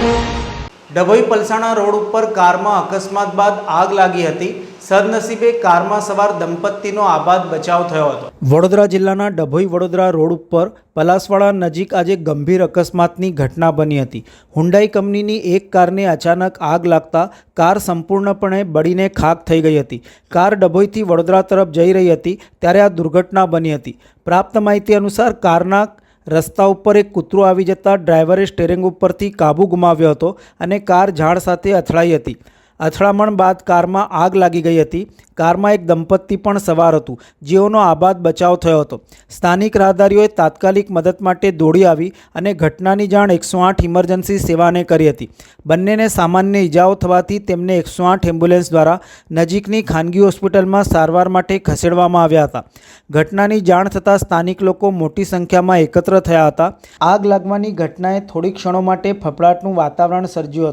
Dabhoi Palsana road ઉપર કારમાં અકસ્માત બાદ આગ લાગી હતી. સદનસીબે કારમાં સવાર દંપતીનો આબાદ બચાવ થયો હતો. વડોદરા જિલ્લાના ડભોઈ વડોદરા રોડ ઉપર પલાસવાડા નજીક આજે ગંભીર અકસ્માતની ઘટના બની હતી. હુન્ડાઈ કંપનીની એક કારને અચાનક આગ લાગતા કાર સંપૂર્ણપણે બળીને ખાક થઈ ગઈ હતી. કાર ડભોઈથી વડોદરા તરફ જઈ રહી હતી, ત્યારે આ દુર્ઘટના બની હતી. પ્રાપ્ત માહિતી અનુસાર કારના રસ્તા ઉપર એક કૂતરું આવી જતાં ડ્રાઈવરે સ્ટેરિંગ ઉપરથી કાબુ ગુમાવ્યો હતો અને કાર ઝાડ સાથે અથડાઈ હતી. અથડામણ બાદ કારમાં આગ લાગી ગઈ હતી. કારમાં એક દંપતી પણ સવાર હતું. જેઓનો આબાદ બચાવ થયો હતો. સ્થાનિક રાહદારીઓએ તાત્કાલિક મદદ માટે દોડી આવી અને ઘટનાની જાણ એકસો આઠ ઇમરજન્સી સેવાને કરી હતી. બંનેને સામાન્ય ઈજાઓ થવાથી તેમને એકસો આઠ એમ્બ્યુલન્સ દ્વારા નજીકની ખાનગી હોસ્પિટલમાં સારવાર માટે ખસેડવામાં આવ્યા હતા. ઘટનાની જાણ થતાં સ્થાનિક લોકો મોટી સંખ્યામાં એકત્ર થયા હતા. આગ લાગવાની ઘટનાએ થોડી ક્ષણો માટે ફફડાટનું વાતાવરણ સર્જ્યું હતું.